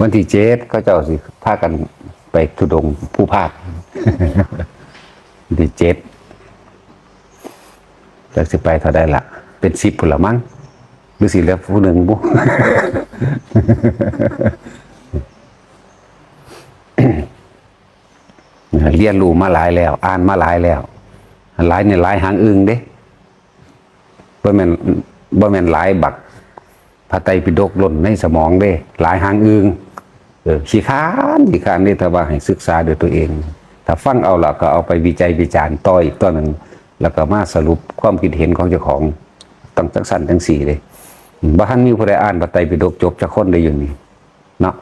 วันที่เจ็ดก็เจ้าสิพากันไปทุดงผู้ภาควันที่เจ็ดจะสิไปเท่าได้ละเป็นสิบผุนละมั้งหรือสิแล้วผู้หนึ่งบุเรียนรู้มาหลายแล้ว อ่านมาหลายแล้ว หลายเนี่ยหลายหางอึงเด้บ่แม่นบ่แม่นหลายบักพระไตรปิฎกหล่นในสมองเด้ หลายหางอึง ออขี้ค้านขี้ค้านนี่ถ้าว่าให้ศึกษาด้วยตัวเอง ถ้าฟังเอาล่ะก็เอาไปวิจัยวิจารณ์ต่ออีกตัวหนึ่งแล้วก็มาสรุปความคิดเห็นของเจ้าของตั้งจังสั้นทั้งสี่เลยบ่ทันมีผู้ใดอ่านพระไตรปิฎกจบจักคนได้อยู่นี่เนาะ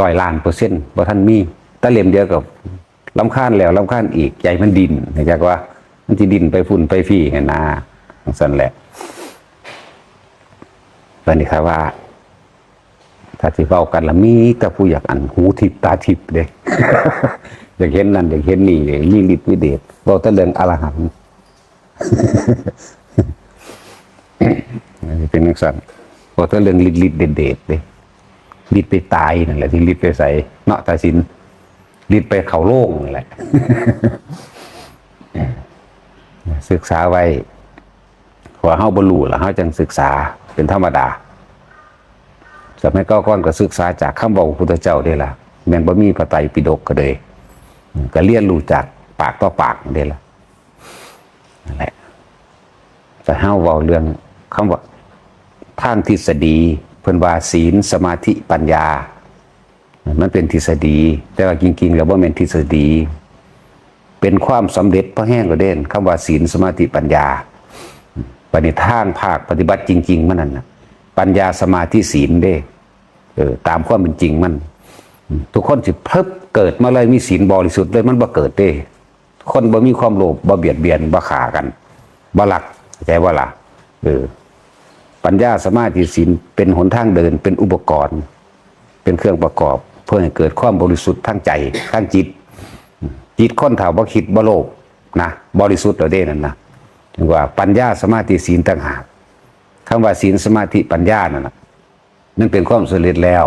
ร้อยล้านเปอร์เซ็นต์บ่ท่านมีแต่เหลี่ยมเดียวกับลำคาญแล้วลำคาญอีกใจมันดินเห็นจากว่า มันจะดินไปฝุ่นไปฟี่ไงนะทังสันแหละตอนนี้ครับว่า ถ้าที่เว้ากันละมีแต่ผู้อยากอันหูทิพตาทิพเด้ อยากเห็นนั่นอยากเห็นนี่เด้มีฤทธิ์วิเดชเว้าแต่เรื่องอรหันต์อันนี้เป็นนักสันเว้าแต่เรื่องฤทธิ์ฤทธิ์เดชๆเด้ลิดไปตายนั่นแหละที่ลิดไปใส่เนาะตาสินลิดไปเขาโล่งนั่นแหละศึกษาไว้ว่าเฮาบรรลุแล้วเฮาจังศึกษาเป็นธรรมดา สมัยก่อนก็ศึกษาจากคำบอกพุทธเจ้าได้ล่ะแม่นบ่มีพระไตรปิฎกก็เลยก็เรียนรู้จากปากต่อปากได้ล่ะนั่นแหละแต่เฮาเว้าเรื่องคำว่าทางทฤษฎีเพิ่นว่าศีลสมาธิปัญญา มันเป็นทฤษฎี แต่ว่าจริงๆแล้วบ่แม่นทฤษฎี เป็นความสำเร็จพระแห้งก็เด่นคำว่าศีลสมาธิปัญญาปณิทางภาคปฏิบัติจริง ๆ มันนั่นน่ะปัญญาสมาธิศีลเด้ เออตามความเป็นจริงมัน ทุกคนสิเพิ่บเกิดมาเลยมีศีลบริสุทธิ์เลยมันบ่เกิดเด้คนบ่มีความโลภบ่เบียดเบียนบ่ฆ่ากันบ่ลักใจว่าล่ะเออปัญญาสมาธิศีลเป็นหนทางเดินเป็นอุปกรณ์ เป็นเครื่องประกอบ เพื่อให้เกิดความบริสุทธิ์ทางใจทางจิต จิตคนเถาบ่คิดบ่โลภนะบริสุทธิ์เราได้นั่นนะถึงว่าปัญญาสมาธิศีลต่างหากคำว่าศีลสมาธิปัญญานั่นนะ นั่นเป็นความสำเร็จแล้ว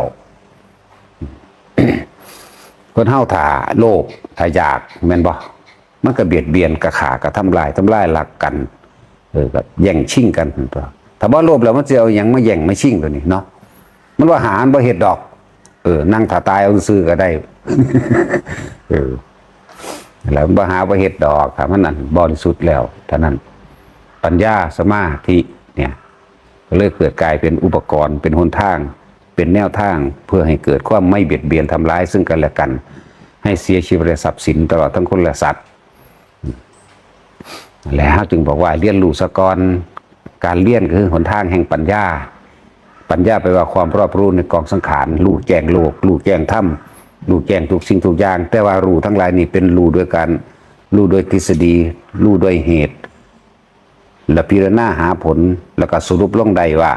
คนเฮาถ่าโลภถ่าอยากแม่นบ่มันก็เบียดเบียนกระขากระทำลายทำลายหลักกัน เออก็แย่งชิงกันตัวถ้าบ่โลภแล้วมันจะเอาหยังมาแย่งมาชิงตัวนี้เนาะมันว่าหารบ่เฮ็ดดอก เออ นั่งถ่าตายเอาซื้อก็ได้ เออแล้วบ่หาบ่เฮ็ดดอกถ้ามันนั่นบริสุทธิ์แล้วเท่านั้น ปัญญาสมาธิ ก็เลยเกิดกลายเป็นอุปกรณ์เป็นหนทาง เป็นแนวทางเพื่อให้เกิดความไม่เบียดเบียนทำร้ายซึ่งกันและกัน ให้เสียชีวิตและทรัพย์สินตลอดทั้งคนและสัตว์แล้วจึงบอกว่าเรียนรู้สะกอนการเรียนคือหนทางแห่งปัญญา ปัญญาแปว่าความรอบรู้ในกองสังขารรู้แจ้งโลกรู้แจ้งธรรมรู้แจ้งทุกสิ่งทุกอย่าง แต่ว่ารู้ทั้งหลายนี่เป็นรู้ด้วยการรู้โดยทฤษฎีรู้โดยเหตุ และพิจารณาหาผลแล้วก็สรุปลงใดว่า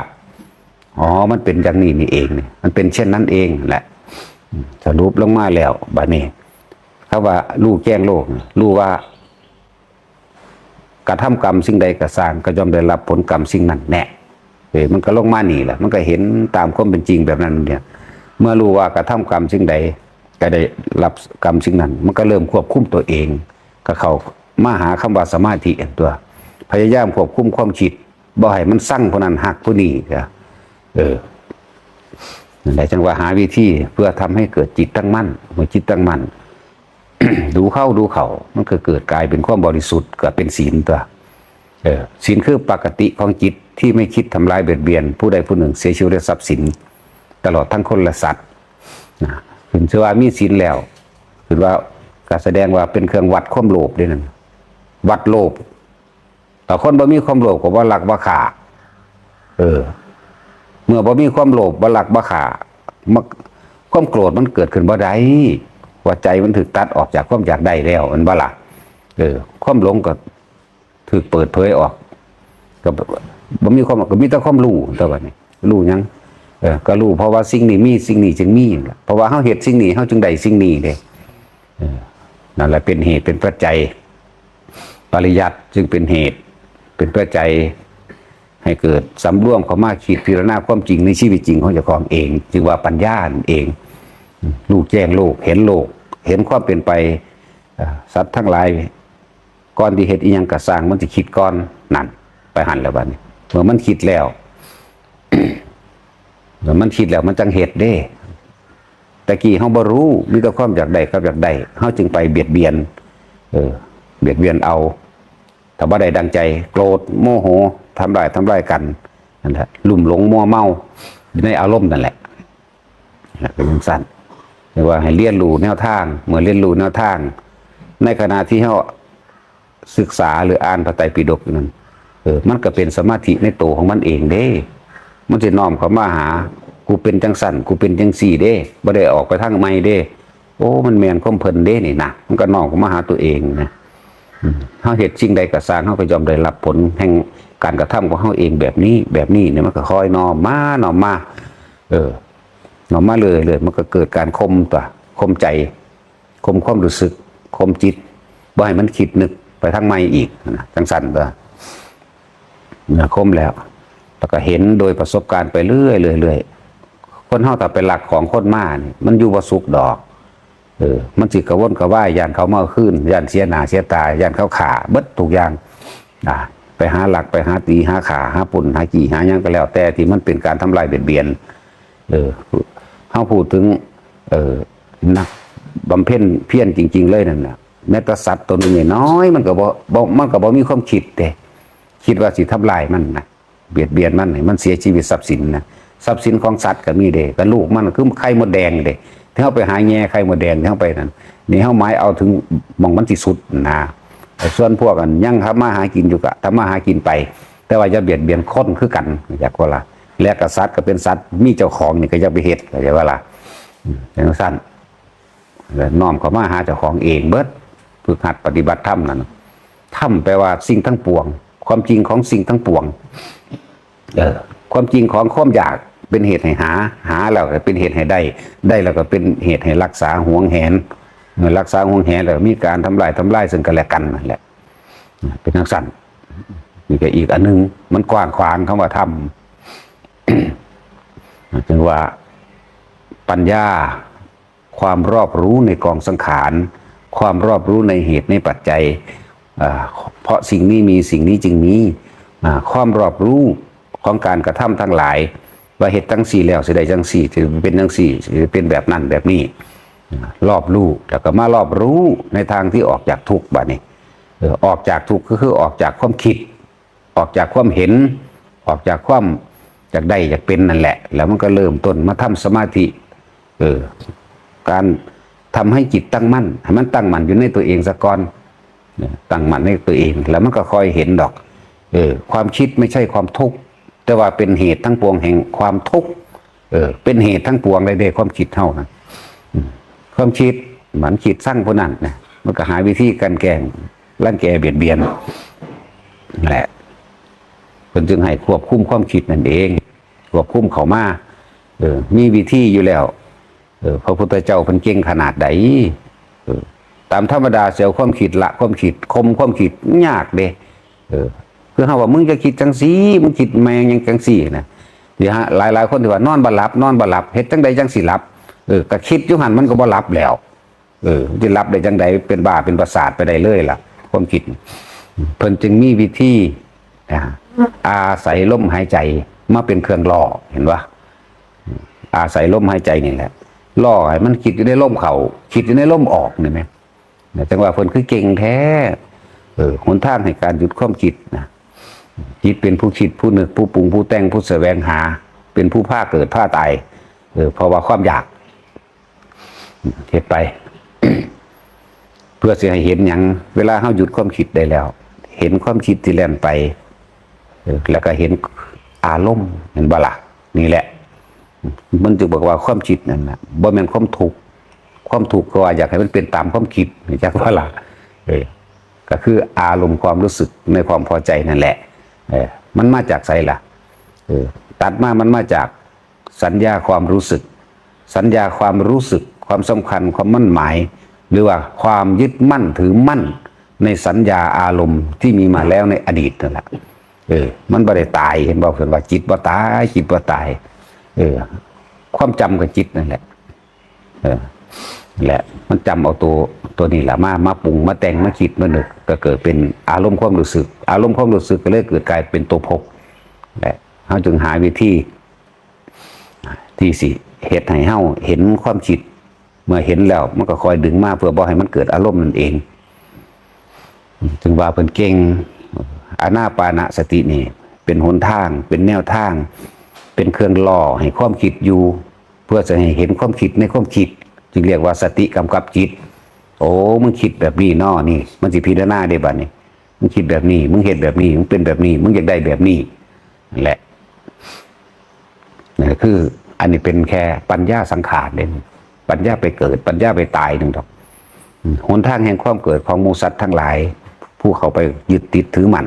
อ๋อมันเป็นอย่างนี้นี่เองนี่มันเป็นเช่นนั้นเองแหละสรุปลงมาแล้วบัดนี้เขาว่ารู้แจ้งโลกรู้ว่ากระทำกรรมสิ่งใดกระสางก็ย่อมได้รับผลกรรมสิ่งนั้นแน่เอ้ยมันก็ลงมาหนีแหละมันก็เห็นตามความเป็นจริงแบบนั้นเนี่ย เมื่อรู้ว่ากระทำกรรมสิ่งใดก็ได้รับกรรมสิ่งนั้น มันก็เริ่มควบคุมตัวเอง ก็เข้ามาหาคำว่าสมาธิอันตัว พยายามควบคุมความคิดบ่ให้มันสั่งผู้นั้นหักผู้นี้ก็เออนั่นแหละจังว่าหาวิธีเพื่อทำให้เกิดจิตตั้งมั่นเมื่อจิตตั้งมั่นดูเข้าดูเขามันก็เกิดกลายเป็นความบริสุทธิ์เกิดเป็นศีลตัวเออศีลคือปกติของจิตที่ไม่คิดทำลายเบียดเบียน ผู้ใดผู้หนึ่งเสียชีวิตทรัพย์สิน ตลอดทั้งคนและสัตว์นะถึงเชื่อว่ามีศีลแล้วคือว่าการแสดงว่าเป็นเครื่องวัดความโลภด้วยนั่นวัดโลภ แต่คนบ่มีความโลภก็ว่าหลักว่าขาเออ เมื่อบ่มีความโลภบ่หลักบ่ขามักความโกรธมันเกิดขึ้นบ่ได้ว่าใจมันถูกตัดออกจากความอยากได้แล้วมันบ่ล่ะเออ ความหลงก็ถูกเปิดเผยออกก็บ่มีความก็มีแต่ความรู้แต่ว่านี่รู้หยังเออก็รู้เพราะว่าสิ่งนี้มีสิ่งนี้จึงมีเพราะว่าเฮาเฮ็ดสิ่งนี้เฮาจึงได้สิ่งนี้เด้เออนั่นแหละเป็นเหตุเป็นปัจจัย ปริยัติจึงเป็นเหตุ เป็นปัจจัยให้เกิดสำรวมเขามาคิดพิจารณาความจริงในชีวิตจริงของเจ้าของเอง จึงว่าปัญญานั่นเอง ลูกแจ้งโลก เห็นโลก เห็นความเป็นไปสัตว์ทั้งหลายก่อนที่เฮ็ดอีหยังกระสร้างมันจะคิดก่อนนั่นไปหันแล้วบัดนี้เมื่อมันคิดแล้วเมื่อมันคิดแล้วมันจังเฮ็ดเด้ตะกี้เฮาบ่รู้มีแต่ความอยากได้กับอยากได้เฮาจึงไปเบียดเบียน เออ เบียดเบียนเอา ถ้าบ่ได้ดังใจ โกรธโมโหทำร้ายทำร้ายกันนั่นแหละลุ่มหลงมัวเมาอยู่ในอารมณ์นั่นแหละนะเป็นจังสั้นเรียกว่าให้เรียนรู้แนวทางเหมื่อเรียนรู้แนวทาง ในขณะที่เฮาศึกษาหรืออ่านพระไตรปิฎกนั้นเออมันก็เป็นสมาธิในตัวของมันเองเด้ มันจะน้อมเข้ามาหา กูเป็นจังสันกูเป็นจังสี่เด้บ่ได้ออกไปทางไม่เด้ โอ้ มันแมนความเพลินเด้นี่นะมันก็น้อมเข้ามาหาตัวเองนะ เฮาเฮ็ดสิ่งใดก็สางเฮาก็ยอมได้รับผลแห่งการกระทำของเฮาเองแบบนี้ แบบนี้เนี่ยมันก็คอยนอมมานอมมา เออนอมมาเลยเลย มันก็เกิดการคมตัวคมใจ คมความรู้สึก คมจิตบ่ให้มันคิดนึกไปทางไม่อีกนะจังสันตัวนะคมแล้วแล้วก็เห็นโดยประสบการณ์ไปเรื่อยเรื่อยเรื่อยคนเฮาแต่เป็นหลักของคนมานี่มันอยู่บ่สุขดอก เออมันสิกระวนกระว่ายยานเขาเมาขึ้นยานเสียหนาเสียตายยานเขาขาเบิดทุกอย่างอ่าไปหาหลักไปหาตีหาขาหาปุ่นหากี่หายังก็แล้ว แต่ที่มันเป็นการทำลายเบียดเบียน เออเฮาพูดถึง เออนักบำเพ็ญเพียรจริง ๆ เลยนั่นน่ะแม้แต่สัตว์ตัวนึงน้อย มันก็บ่บ่มันก็บ่มีความคิดเด้คิดว่าสิทำลายมันนะเบียดเบียนมันให้มันเสียชีวิตทรัพย์สินนะทรัพย์สินของสัตว์ก็มีเด้ก็ลูกมันคือไข่มดแดงเด้ ที่เฮาไปหาแง่ไข่มดแดงที่เฮาไปนั่นนี่เฮาหมายเอาถึงมองมันสิสุดนะส่วนพวกอันยังทำมาหากินอยู่ก็ทำมาหากินไป แต่ว่าอย่าเบียดเบียนคนคือกันอยากว่าละและกษัตริย์ก็เป็นสัตว์มีเจ้าของนี่ก็อย่าไปเฮ็ดก็อย่าว่าละอย่างสั้นแล้วน้อมเขามาหาเจ้าของเองเบิดฝึกหัดปฏิบัติธรรมนั่นธรรมแปลว่าสิ่งทั้งปวง ความจริงของสิ่งทั้งปวงเออความจริงของความอยาก เป็นเหตุให้หา หาแล้วก็เป็นเหตุให้ได้ ได้แล้วก็เป็นเหตุให้รักษาห่วงแหนรักษาห่วงแหนแล้วมีการทำลายทำลายซึ่งกันและกันนั่นแหละ เป็นทังสั้นนี่ก็อีกอันหนึง มันกว้างขวางคำว่าธรรมจึงว่าปัญญา ความรอบรู้ในกองสังขาร ความรอบรู้ในเหตุในปัจจัยเพราะสิ่งนี้มีสิ่งนี้จึงมีความรอบรู้ของการกระทำทั้งหลาย ว่าเหตุทั้งสี่แล้วสิได้จังสี่จะเป็นจังสี่สิเป็นแบบนั้นแบบนี้รอบรู้แล้วก็มารอบรู้ในทางที่ออกจากทุกข์บัดนี้ออกจากทุกข์ก็คือออกจากความคิด ออกจากความเห็น ออกจากความอยากได้อยากเป็นนั่นแหละ แล้วมันก็เริ่มต้นมาทำสมาธิเออการทำให้จิตตั้งมั่นให้มันตั้งมั่นอยู่ในตัวเองสะก่อนตั้งมั่นในตัวเอง แล้วมันก็คอยเห็นดอกเออความคิดไม่ใช่ความทุกข์ แต่ว่าเป็นเหตุทั้งปวงแห่งความทุกข์เออ เป็นเหตุทั้งปวงเลยเด้ความคิดเท่านั้นความคิดเหมือนคิดสร้างพวกนั้นนะมันก็หาวิธีการแกล้งร่างแกเบียดเบียนแหละเพิ่นจึงให้ควบคุมความคิดนั่นเอง ควบคุมเขามาเออ มีวิธีอยู่แล้ว เออพระพุทธเจ้าเพิ่นเก่งขนาดใดเออตามธรรมดาเสียวความคิดละความคิดคมความคิดยากเด้เออ คือเฮาว่ามึงจะคิดจังซี่มึงคิดแมงยังจังซี่นะเดี๋ยวฮะหลายๆคนที่ว่านอนบ่หลับ นอนบ่หลับเฮ็ดจังใดจังสิหลับเออก็คิดอยู่หันมันก็บ่หลับแล้ว เออจะหลับได้จังใดเป็นบ้าเป็นประสาทไปได้เลยล่ะ ความคิดเพิ่นจึงมีวิธีอ่าอาศัยลมหายใจมาเป็นเครื่องล่อเห็นปะอาศัยลมหายใจนี่แหละล่อให้มันคิดอยู่ในลมเขาคิดอยู่ในลมออกนี่ไหมเนี่ยจังหวะเพิ่นคือเก่งแท้ เออหนทางให้การหยุดความคิดนะ จิตเป็นผู้คิดผู้นึกผู้ปรุงผู้แต่งผู้แสวงหา เป็นผู้ผ้าเกิดผ้าตายเออเพราะว่าความอยากเหตุไป เพื่อจะให้เห็นอย่างเวลาเฮาหยุดความคิดได้แล้ว เห็นความคิดที่แล่นไปแล้วก็เห็นอารมณ์เห็นบ่ล่ะนี่แหละ มันจึงบอกว่าความคิดนั่นนะบ่แม่นความถูกความถูกก็ว่าอยากให้มันเป็นตามความคิดนะจักว่าละเออก็คืออารมณ์ความรู้สึกในความพอใจนั่นแหละ เออมันมาจากไสล่ะเออตัดมามันมาจากสัญญาความรู้สึก สัญญาความรู้สึก ความสำคัญความมั่นหมาย หรือว่าความยึดมั่นถือมั่น ในสัญญาอารมณ์ที่มีมาแล้วในอดีตนั่นแหละเออ มันบ่ได้ตายเห็นบอกเพิ่นว่าจิตบ่ตายจิตบ่ตาย เออ ความจำกับจิตนั่นแหละ เออ แหละมันจำเอาตัวตัวนี้แหละมามาปรุงมาแต่งมาคิดมาหนึกก็เกิดเป็นอารมณ์ความรู้สึก อารมณ์ความรู้สึกก็เลยเกิดกลายเป็นตัวภพแหละเขาจึงหาวิธีที่สิเหตุให้เฮาเห็นความคิด เมื่อเห็นแล้ว มันก็คอยดึงมาเพื่อบ่ให้มันเกิดอารมณ์นั่นเอง จึงว่าเป็นเก่งอานาปานะสตินี่ เป็นหนทาง เป็นแนวทาง เป็นเครื่องล่อให้ความคิดอยู่ เพื่อจะให้เห็นความคิดในความคิด จึงเรียกว่าสติกำกับจิต โอ้มึงคิดแบบนี้นอนี่ มันสิพิจารณาได้บัดนี้มึงคิดแบบนี้ มึงเห็นแบบนี้มึงเป็นแบบนี้ มึงอยากได้แบบนี้นั่นแหละนี่คือ อันนี้เป็นแค่ปัญญาสังขารเด่นปัญญาไปเกิด ปัญญาไปตายหนึ่งดอกหนทางแห่งความเกิดของมูสัตว์ทั้งหลาย ผู้เขาไปยึดติดถือมัน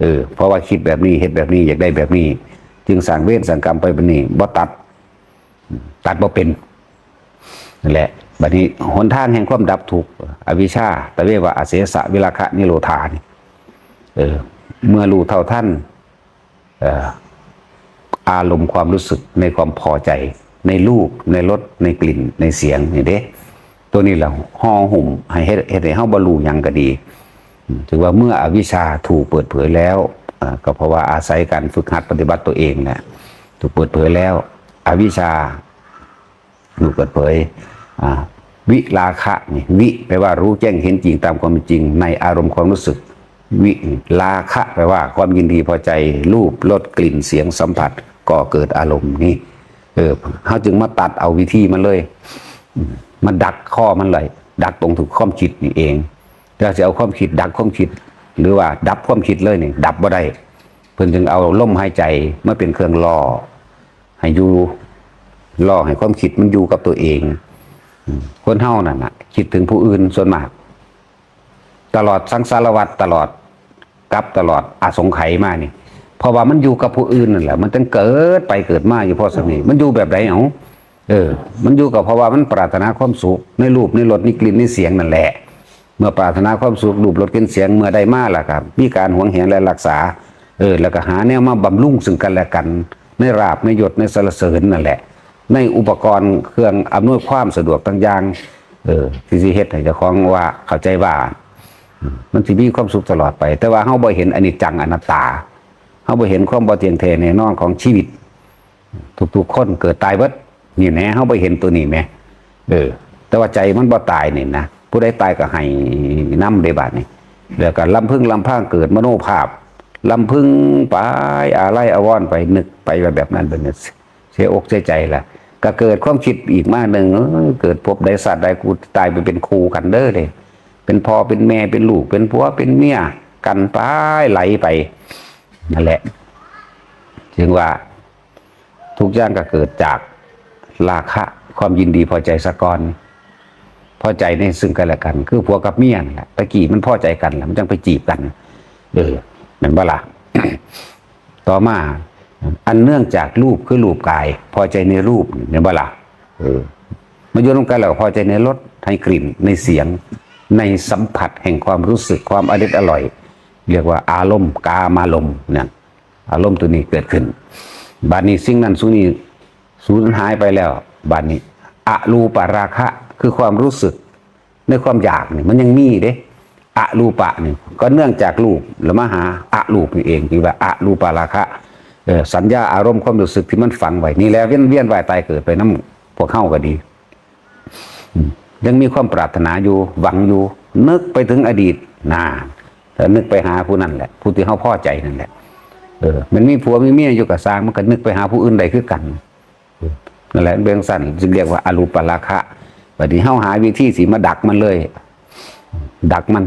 เออเพราะว่าคิดแบบนี้เห็นแบบนี้อยากได้แบบนี้ จึงสั่งเวรสั่งกรรมไปแบบนี้บ่ตัด ตัดบ่เป็น นั่นแหละบัดนี้หนทางแห่งความดับทุกข์อวิชชาตะเวว่าอาเสสะวิราคะนิโรธานี่เออเมื่อรู้เท่าท่านเอ่ออารมณ์ความรู้สึกในความพอใจ ในรูปในรสในกลิ่นในเสียงนี่เด้ตัวนี้เราห่อหุ่มให้เฮ็ดเฮ็ดให้เฮาบรรลุหยังก็ดีถือว่าเมื่ออวิชชาถูกเปิดเผยแล้วก็เพราะว่าอาศัยการฝึกหัดปฏิบัติตัวเองนะถูกเปิดเผยแล้ว อวิชชาถูกเปิดเผย วิราคะนี่วิแปลว่ารู้แจ้งเห็นจริงตามความเป็นจริง ในอารมณ์ความรู้สึก วิราคะแปลว่าความยินดีพอใจรูปรสกลิ่นเสียงสัมผัสก็เกิดอารมณ์นี่เออเขาจึงมาตัดเอาวิธีมันเลยมันดักข้อมันเลย ดักตรงถูกความคิดนี่เองถ้าจะเอาความคิดดักความคิด หรือว่าดับความคิดเลยนี่ดับบ่ได้เพิ่นจึงเอาลมหายใจมาเป็นเครื่องล่อให้อยู่ล่อให้ความคิดมันอยู่กับตัวเอง คนเฮานั่นน่ะคิดถึงผู้อื่นส่วนมาก ตลอดสังสารวัตรตลอดกับตลอดอาสงไขยมานี่เพราะว่ามันอยู่กับผู้อื่นนั่นแหละ มันต้องเกิดไปเกิดมาอยู่เพราะสมีมันอยู่แบบไหนเอาเออ มันอยู่กับเพราะว่ามันปรารถนาความสุขในรูปในรสในกลิ่นในเสียงนั่นแหละ เมื่อปรารถนาความสุขรูปรสกลิ่นเสียงเมื่อใดมาล่ะครับ มีการหวงแหนและรักษา เออ แล้วก็หาแนวมาบำรุงซึ่งกันและกัน ในราบในยศในสรรเสริญนั่นแหละ ในอุปกรณ์เครื่องอำนวยความสะดวกต่างอย่างเออที่สิเฮ็ดให้เจ้าของว่าเข้าใจว่า มันสิมีความสุขตลอดไป แต่ว่าเฮาบ่เห็นอนิจจังอนัตตาเฮาบ่เห็นความบ่เที่ยงแท้แน่นอนของชีวิต ทุกๆคนเกิดตายเบิดนี่แหน่เฮาบ่เห็นตัวนี้แหมเออ แต่ว่าใจมันบ่ตายนี่นะผู้ใดตายก็ให้นำได้บาดนี้แล้วก็ลำพึงลำพังเกิดมโนภาพลำพึงไปอะไรอวรณ์ไปนึกไปแบบนั้นเป็นเสียอกเสียใจล่ะ ก็เกิดความคิดอีกมากหนึ่งเกิดพบใดสัตว์ใดกูตายไปเป็นครูกันเด้อเลยเป็นพ่อเป็นแม่เป็นลูกเป็นผัวเป็นเมียกันไปไหลไปนั่นแหละจึงว่า ทุกอย่างก็เกิดจากราคะ ความยินดีพอใจสะกอนพอใจในซึ่งกันและกัน คือผัวกับเมียนแหละตะกี้มันพอใจกันแล้วมันจังไปจีบกัน เออเหมือนบ่ล่ะต่อมา อันเนื่องจากรูปคือรูปกาย พอใจในรูปเนี่ยบ่ล่ะเออมาโยนลงกันแล้วก็พอใจในรสในกลิ่นในเสียง ในสัมผัสแห่งความรู้สึกความอริดอร่อย เรียกว่าอารมณ์กามารมณ์เนี่ยอารมณ์ตัวนี้เกิดขึ้นบาดนี้สิ่งนั้นสูนี้สูญหายไปแล้วบาดนี้อรูปราคะคือความรู้สึกในความอยากนี่มันยังมีเด้อรูปะนี่ก็เนื่องจากรูปแล้วมาหาอรูปนี่เองที่ว่าอรูปราคะเออ สัญญาอารมณ์ความรู้สึกที่มันฝังไว้นี่แหล้วเวียนเวียนวายตายเกิดไปน้ำพวกเข้าก็ดียังมีความปรารถนาอยู่หวังอยู่ นึกไปถึงอดีตนานแต่นึกไปหาผู้นั้นแหละ ผู้ที่เขาพ่อใจนั่นแหละเออ มันมีผัวมีเมียอยู่กับสร้างมันก็นึกไปหาผู้อื่นใดคือกันนั่นแหละเบื้องสั้นจึงเรียกว่าอรูปราคะบัดนี้เฮาหาวิธีสีมาดักมันเลย ดักมัน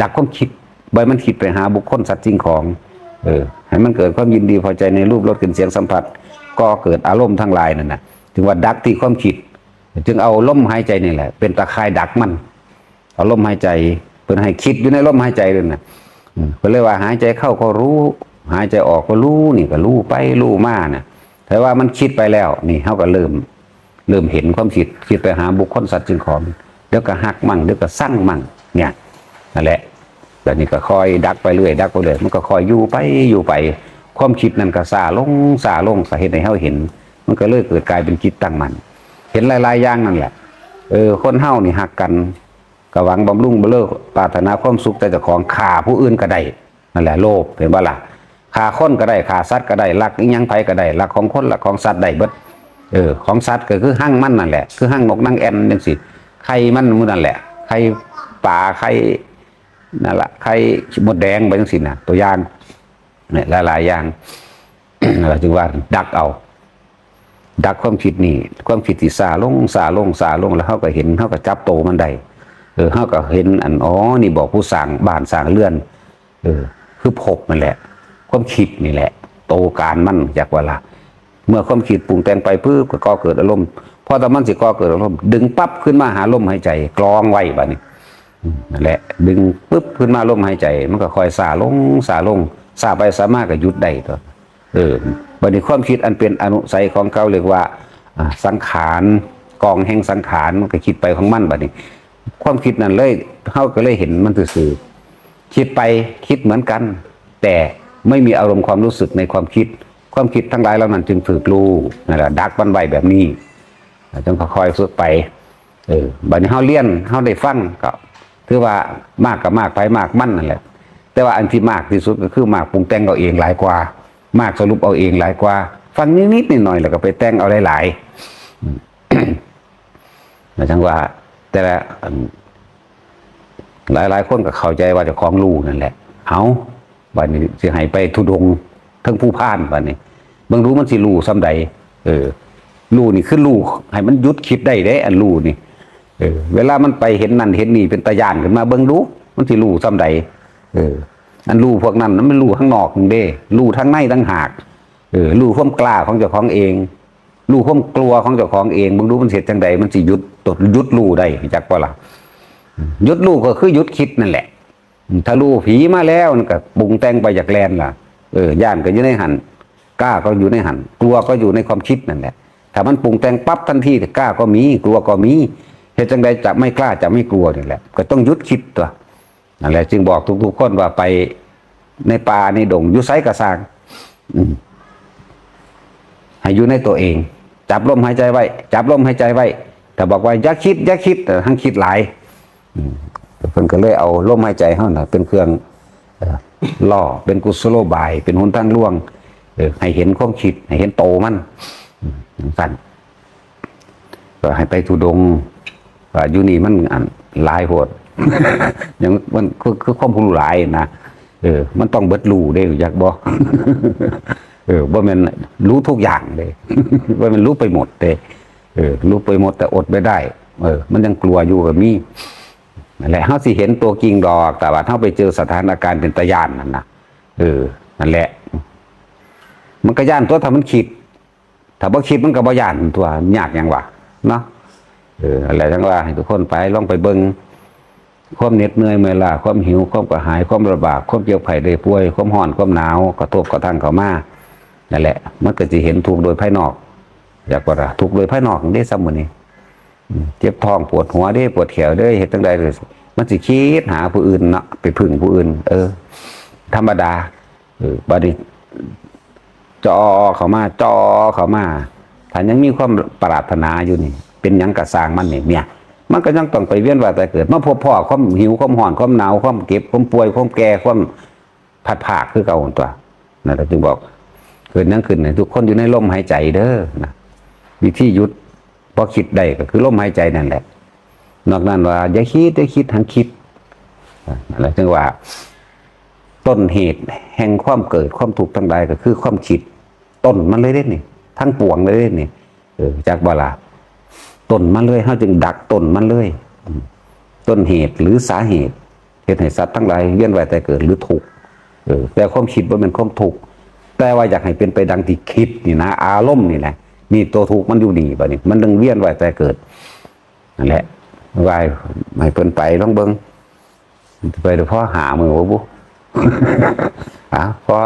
ดักความคิดใบมันคิดไปหาบุคคลสัตว์จริงของ เออ ให้มันเกิดความยินดีพอใจในรูปรสกลิ่นเสียงสัมผัส ก็เกิดอารมณ์ทั้งหลายนั่นนะถึงว่าดักที่ความคิด จึงเอาลมหายใจนี่แหละ เป็นตะข่ายดักมันเอาลมหายใจเพื่อให้คิดอยู่ในลมหายใจเลยนะอืมก็เลยว่าหายใจเข้าก็รู้ หายใจออกก็รู้นี่ก็รู้ไปรู้มานะแต่ว่ามันคิดไปแล้วนี่เขาก็เริ่มเริ่มเห็นความคิดคิดไปหาบุคคลสัตว์จึงของเดี๋ยวก็หักมั่งเดี๋ยวก็สร้างมั่งเนี่ยนั่นแหละ แล้วนี่ก็คอยดักไปเรื่อยดักไปเรื่อยมันก็คอยอยู่ไปอยู่ไป ความคิดนั่นก็ซาลงซาลงสาเหตุให้เฮาเห็น มันก็เลยเกิดกลายเป็นจิตตั้งมัน เห็นหลายๆอย่างนั่นแหละเออคนเฮานี่หักกันก็หวังบำรุงบ่เลิกปรารถนาความสุขแต่เจ้าของฆ่าผู้อื่นก็ได้นั่นแหละโลภเห็นบ่ล่ะฆ่าคนก็ได้ฆ่าสัตว์ก็ได้ลักอีหยังไผก็ได้ลักของคนลักของสัตว์ได้เบิดเออของสัตว์ก็คือหั่งมันนั่นแหละ คือหั่งนกนั่งแอนจังซี่ไข่มันมื้อนั่นแหละไข่ปลาไข่ นั่นแหละไข่มดแดงไปจังซี่น่ะตัวอย่างเนี่ยหลายๆอย่างนั่นแหละจึงว่าดักเอา ดักความคิดนี่ความคิดที่ซาลงซาลงซาลงแล้วเขาก็เห็นเขาก็จับโตมันได้เออเขาก็เห็นอันอ๋อนี่บอกผู้สั่งบ้านสั่งเลื่อน เออ คือพบมันแหละ ความคิดนี่แหละ โตการมันจากเวลาเมื่อความคิดปรุงแต่งไปเพื่อก็เกิดอารมณ์พอตอนมันสิก่อเกิดอารมณ์ดึงปั๊บขึ้นมาหาลมหายใจกรองไว้บัดนี้ นั่นแหละ ดึงปุ๊บขึ้นมาลมหายใจ มันก็คอยซาลงซาลงซาไปสามารถก็หยุดได้ตัวเออบัดนี้ความคิดอันเป็นอนุสัยของเขาเรียกว่าสังขารกองแห่งสังขารมันก็คิดไปของมันบัดนี้ ความคิดนั้นเลยเขาก็เลยเห็นมันซื่อคิดไปคิดเหมือนกัน แต่ไม่มีอารมณ์ความรู้สึกในความคิด ความคิดทั้งหลายเหล่านั้นจึงฝึกรู้นั่นแหละดักบันไวแบบนี้จงค่อยๆฝึกไปเออบัดนี้เขาเลี้ยนเขาได้ฟังก็ ถือว่ามากกับมากไปมากมั่นนั่นแหละ แต่ว่าอันที่มากที่สุดก็คือมากปรุงแต่งเอาเองหลายกว่า มากสรุปเอาเองหลายกว่า ฟังนิดๆหน่อยๆแล้วก็ไปแต่งเอาหลายๆอืมหมายถึงว่า แต่ละอันหลายๆคนก็เข้าใจว่าจะของลูนั่นแหละ เอาบัดนี้สิให้ไปทุดงทั้งผู้พ่านบัดนี้บิ่งรู้มันสิรู้ซ้ำใด เออรู้นี่คือรู้ให้มันยุดคิดได้เด้อันรู้นี่ เออ เวลามันไปเห็นนั่นเห็นนี่เป็นตะยานขึ้นมาเบิ่งรู้มันสิรู้ซ้ำใดเออ อันรู้พวกนั้นมันไม่รู้ข้างนอกนึงเด้รู้ทั้งในทั้งหากเออรู้ความกล้าของเจ้าของเองรู้ความกลัวของเจ้าของเองมึงรู้มันเสียจังใดมันสิหยุดตดหยุดรู้ได้จักป่ะล่ะหยุดรู้ก็คือหยุดคิดนั่นแหละ ถ้ารู้ผีมาแล้วนก็ปรุงแต่งไปจากแลนล่ะ เออย่านก็อยู่ในหันกล้าก็อยู่ในหันกลัวก็อยู่ในความคิดนั่นแหละถ้ามันปรุงแต่งปั๊บทันทีกล้าก็มี กลัวก็มี เหตุจังใดจะไม่กล้าจะไม่กลัวนี่แหละ ก็ต้องยุดคิดตัวนั่นแหละจึงบอกทุกๆคนว่าไปในป่าในดงอยุไซกระสางให้อยู่ในตัวเอง จับลมหายใจไว้ จับลมหายใจไว้แต่บอกว่าอย่าคิดอย่าคิดแต่ทั้งคิดหลายอืมเพิ่นก็เลยเอาลมหายใจเฮาน่ะเป็นเครื่องล่อเป็นกุศโลบาย เป็นหนทางล่วงให้เห็นความคิด ให้เห็นโตมันอืมจังซั่นก็ให้ไปทุดง ว่าอยู่นี่มันอันหลายโหดอย่างมันคือคือความรู้หลายนะเออ มันต้องเบิดรู้เด้อยากบอกเออว่ามันรู้ทุกอย่างเลยว่ามันรู้ไปหมดเลยเออ รู้ไปหมดแต่อดไม่ได้ เออ มันยังกลัวอยู่กับมีนั่นแหละเฮาสิเห็นตัวจริงดอก แต่ว่าเฮาไปเจอสถานการณ์เป็นตะยานนั่นนะเออนั่นแหละ มันก็ย่านตัวถ้ามันคิด ถ้าบ่คิดมันก็บ่ย่านตัว ยากหยังวะเนาะ เอออะไรทั้งว่าให้ทุกคนไปลองไปเบิงความเหน็ดเหนื่อยเมื่อยล้าความหิวความกระหายความลำบากความเจ็บไข้ได้ป่วย ความร้อนความหนาวกระทบกระทั่งเข้ามานั่นแหละ มันก็จะเห็นถูกโดยภายนอก อยากว่าล่ะถูกโดยภายนอกได้ซ้ำมือนี้เจ็บท้องปวดหัวเด้ปวดแขวเด้เฮ็ดจังไดเลยมันสิคิดหาผู้อื่นเนาะไปพึ่งผู้อื่น เออ ธรรมดาเออบัดนี้จอเขามาจอเขามาถ้ายังมีความปรารถนาอยู่นี่ เป็นยังกระสางมันเนี่เนี่ย มันก็ยังต้องไปเวียนว่าแต่เกิดมาพบพ่อความหิวความห่อนความหนาวความเก็บความป่วยความแก่ความผัดผากคือเก่าตัวนั่นแหละจึงบอกเกิดนั่งขึ้นเนี่ยทุกคนอยู่ในลมหายใจเด้อนะวิธียุดพอคิดได้ก็คือลมหายใจนั่นแหละ นอกนั้นว่าอย่าคิดอย่าคิดทางคิดนั่นแหละจึงว่า ต้นเหตุแห่งความเกิดความถูกทั้งหลายก็คือความคิด ต้นมันเลยเด้นี่ทั้งปวงเลยเด้นี่จากบาลา ต้นมันเลยเขาจึงดักต้นมันเลย ต้นเหตุหรือสาเหตุเหตุให้สัตว์ทั้งหลายเวียนว่ายแต่เกิดหรือทุกออแต่ความคิดว่าเป็นความทุกแต่ว่าอยากให้เป็นไปดังที่คิดนี่นะอารมณ์นี่แหละนี่ตัวทุกมันอยู่นี่บ่นี่มันดึงเวียนว่ายแต่เกิดนั่นแหละวายให้เพิ่นไปลองเบิ่งไปเดี๋ยวพ่อหามือบ่บุอะพ่อ